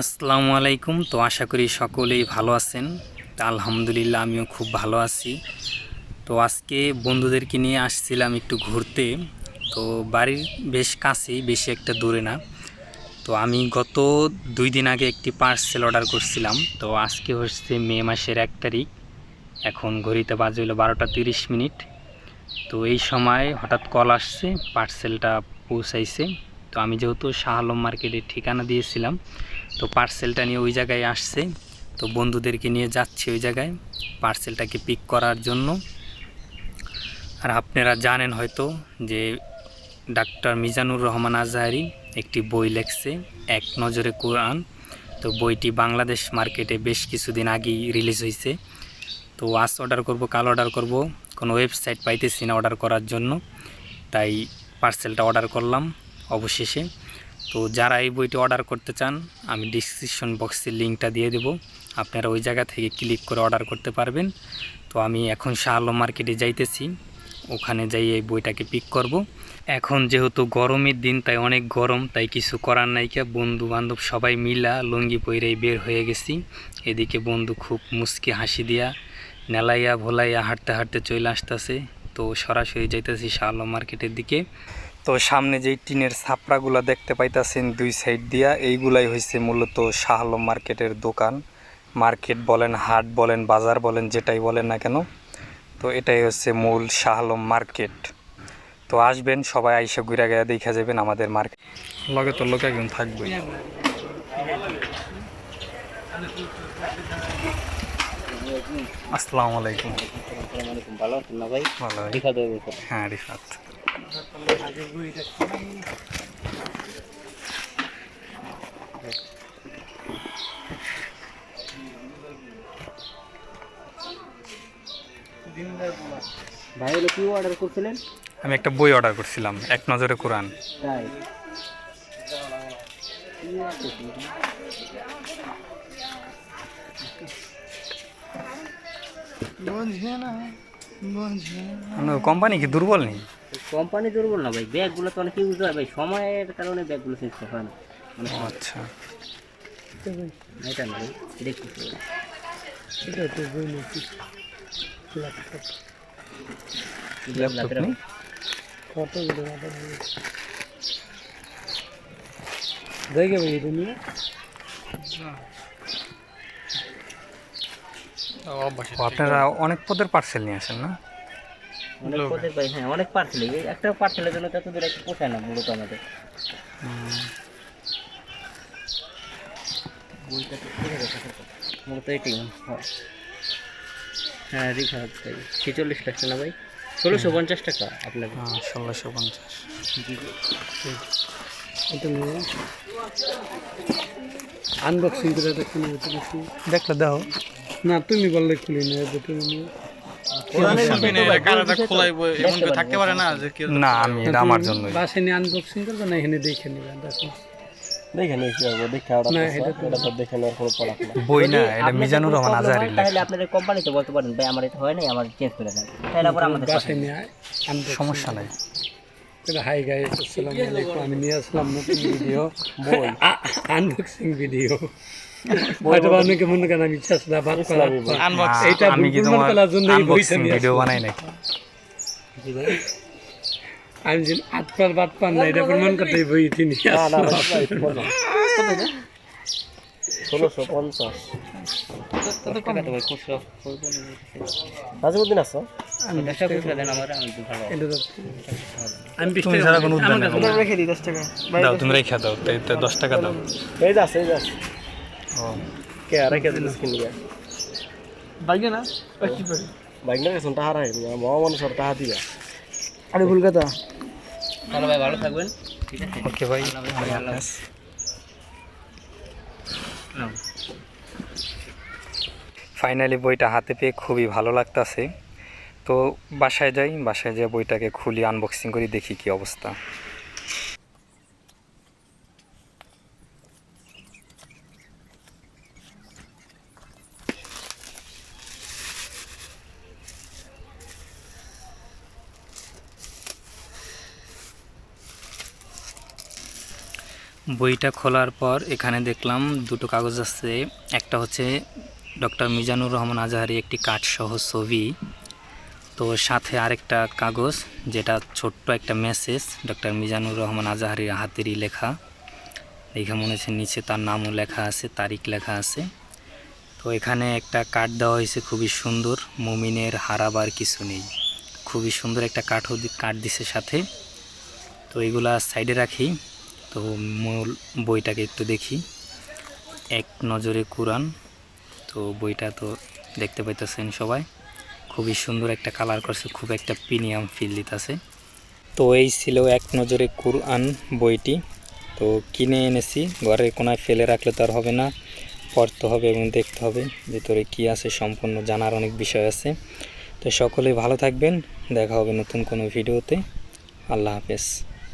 আসসালামু আলাইকুম। তো আশা করি সকলেই ভালো আছেন। তা আলহামদুলিল্লাহ আমিও খুব ভালো আছি। তো আজকে বন্ধুদেরকে নিয়ে আসছিলাম একটু ঘুরতে। তো বাড়ির বেশ কাছেই, বেশি একটা দূরে না। তো আমি গত দুই দিন আগে একটি পার্সেল অর্ডার করছিলাম। তো আজকে হচ্ছে মে মাসের এক তারিখ। এখন ঘড়িতে বাজে হলো বারোটা তিরিশ মিনিট। তো এই সময় হঠাৎ কল আসছে, পার্সেলটা পৌঁছাইছে। তো আমি যেহেতু শাহ আলম মার্কেটের ঠিকানা দিয়েছিলাম তো পার্সেলটা নিয়ে ওই জায়গায় আসছে। তো বন্ধুদেরকে নিয়ে যাচ্ছি ওই জায়গায় পার্সেলটাকে পিক করার জন্য। আর আপনারা জানেন হয়তো যে ডাক্তার মিজানুর রহমান আজহারি একটি বই লেখছে, এক নজরে কোরআন। তো বইটি বাংলাদেশ মার্কেটে বেশ কিছুদিন আগেই রিলিজ হয়েছে। তো আজ অর্ডার করব, কাল অর্ডার করব। কোনো ওয়েবসাইট পাইতেছি না অর্ডার করার জন্য। তাই পার্সেলটা অর্ডার করলাম অবশেষে। তো যারা এই বইটি অর্ডার করতে চান, আমি ডিসক্রিপশন বক্সের লিঙ্কটা দিয়ে দেবো। আপনারা ওই জায়গা থেকে ক্লিক করে অর্ডার করতে পারবেন। তো আমি এখন শাহ আলম মার্কেটে যাইতেছি। ওখানে যাই এই বইটাকে পিক করব। এখন যেহেতু গরমের দিন, তাই অনেক গরম, তাই কিছু করার নাইকা বন্ধু বান্ধব সবাই মিলা লুঙ্গি পইরেই বের হয়ে গেছি। এদিকে বন্ধু খুব মুচকি হাসি দিয়া নেলাইয়া ভোলাইয়া হাঁটতে হাঁটতে চলে আসতেছে। তো সরাসরি যাইতেছি শাহ আলম মার্কেটের দিকে। তো সামনে যেই টিনের ছাপড়াগুলো দেখতে পাইতাছেন দুই সাইড দিয়া এইগুলাই হয়েছে মূলত শাহ আলম মার্কেটের দোকান। মার্কেট বলেন হাট বলেন বাজার বলেন যেটাই বলেন না কেন। তো এটাই হচ্ছে মূল শাহ আলম মার্কেট। তো আসবেন সবাই আইসা ঘুরে গিয়ে দেখা যাবেন আমাদের মার্কেট লগে তো লোক একজন থাকবে। আসসালামু আলাইকুম। ভালো হ্যাঁ রিফাত। ভাই হলো কি অর্ডার করছিলেন? আমি একটা বই অর্ডার করছিলাম এক নজরে কোরআন। তাই? কোম্পানি কি দুর্বল নেই? কোম্পানি দুর্বল না ভাই ব্যাগগুলো তো অনেক ইউজ হয় ভাই সময়ের কারণে ব্যাগগুলো চেঞ্জ করা হয় না। আচ্ছা। এটা না ভাই দেখতেছি ল্যাপটপ নেই? দেখে ভাই এটা নিয়ে। আপনারা অনেক পদের পার্সেল নিয়ে আসেন না? অনেক হ্যাঁ অনেক পার্সেল একটা পার্সেলের জন্য তত দূর একটু পোষায় না মূলত আমাদের। মূলত এটি হ্যাঁ। ভাই ছেচল্লিশ লাখ না ভাই? ষোলোশো পঞ্চাশ টাকা আপনার হ্যাঁ ষোলোশো পঞ্চাশ। আনবক্সিং করে দেখলে দেখো না তুমি বললে খুলি না তুমি না আমি এটা আমার জন্যই। বাসে নিয়ে আনবক্সিং করবে না এখানে দেখে নেবেন দেখো। দেখে নিয়েছি যাব দেখে এটা তো দেখে নেওয়ার কোনো পড়া বই না এটা মিজানুর রহমান আজহারি তাহলে আপনাদের কোম্পানিতে বলতে পারেন ভাই আমার এটা হয় নাই আমার চেঞ্জ করে দেন। তাহলে আবার আমাদের সমস্যা নাই। করে হাই গাইস আসসালামু আলাইকুম। আমি নিয়ে আসলাম নতুন ভিডিও বই। আনবক্সিং ভিডিও হয়তো অনেকে মনে করেন আমি চেষ্টা বাদ করার। এইটা আমি কি তোমার আনবক্সিং ভিডিও। বানাই নাকি? আমি যে আটপার বাদ পান না এটা প্রমাণ করতে নিয়ে আসলাম। ষোলোশো পঞ্চাশ। টাকাটা ভাই খুচরা করবেন নাজিমুদ্দিন খুচরা দেন আমার আমি ভালো আমি বিশ টাকা ছাড়া কোনো উদ্যোগ নেই। রেখে দিই দশ টাকা। দাও তুমি রেখে দাও দশ টাকা দাও। এই যাচ্ছে এই যাচ্ছে ও। কে রেখে দিল স্কিন নিয়ে বাইকে না? বাইক না গেছেন টাকা রাখেন মানুষ আর টাকা দিয়া। আরে কলকাতা তাহলে ভাই ভালো থাকবেন। ঠিক আছে? ওকে ভাই। আল্লাহ ফাইনালি বইটা হাতে পেয়ে খুবই ভালো লাগতাছে। তো বাসায় যাই, বাসায় যেয়ে বইটাকে খুলি আনবক্সিং করি, দেখি কি অবস্থা। বইটা খোলার পর এখানে দেখলাম দুটো কাগজ আছে। একটা হচ্ছে ডক্টর মিজানুর রহমান আজাহারি একটি কাঠসহ ছবি। তো সাথে আরেকটা কাগজ, যেটা ছোট্ট একটা মেসেজ ডক্টর মিজানুর রহমান আজাহারির হাতেরই লেখা। দেখে মনে হচ্ছে নিচে তার নামও লেখা আছে, তারিখ লেখা আছে। তো এখানে একটা কাঠ দেওয়া হয়েছে, খুবই সুন্দর। মুমিনের হারাবার কিছু নেই। খুবই সুন্দর একটা কাঠও কাঠ দিছে সাথে। তো এগুলা সাইডে রাখি। তো মূল বইটাকে একটু দেখি। এক নজরে কোরআন। তো বইটা তো দেখতে পাইতেছেন সবাই। খুবই সুন্দর একটা কালার করছে, খুব একটা প্রিমিয়াম ফিল দিতেছে। তো এই ছিল এক নজরে কুরআন বইটি। তো কিনে এনেছি ঘরের কোনায় ফেলে রাখলে তো আর হবে না, পড়তে হবে এবং দেখতে হবে ভেতরে কি আছে, সম্পূর্ণ জানার অনেক বিষয় আছে। তো সকলেই ভালো থাকবেন, দেখা হবে নতুন কোনো ভিডিওতে। আল্লাহ হাফেজ।